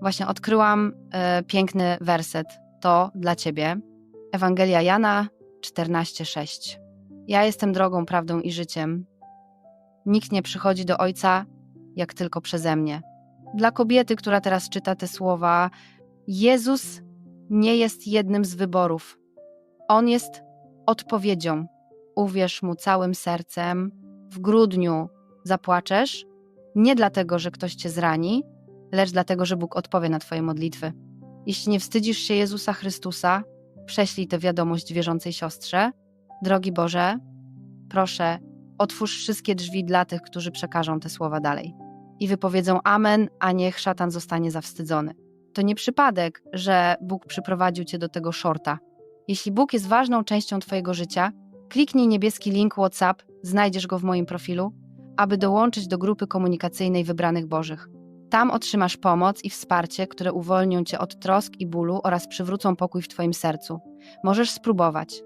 Właśnie odkryłam e, piękny werset. To dla ciebie. Ewangelia Jana 14:6. Ja jestem drogą, prawdą i życiem. Nikt nie przychodzi do Ojca jak tylko przeze mnie. Dla kobiety, która teraz czyta te słowa, Jezus nie jest jednym z wyborów. On jest odpowiedzią. Uwierz mu całym sercem. W grudniu zapłaczesz, nie dlatego, że ktoś cię zrani, lecz dlatego, że Bóg odpowie na Twoje modlitwy. Jeśli nie wstydzisz się Jezusa Chrystusa, prześlij tę wiadomość wierzącej siostrze. Drogi Boże, proszę, otwórz wszystkie drzwi dla tych, którzy przekażą te słowa dalej i wypowiedzą Amen, a niech szatan zostanie zawstydzony. To nie przypadek, że Bóg przyprowadził cię do tego shorta. Jeśli Bóg jest ważną częścią Twojego życia, kliknij niebieski link WhatsApp, znajdziesz go w moim profilu, aby dołączyć do grupy komunikacyjnej wybranych Bożych. Tam otrzymasz pomoc i wsparcie, które uwolnią cię od trosk i bólu oraz przywrócą pokój w Twoim sercu. Możesz spróbować.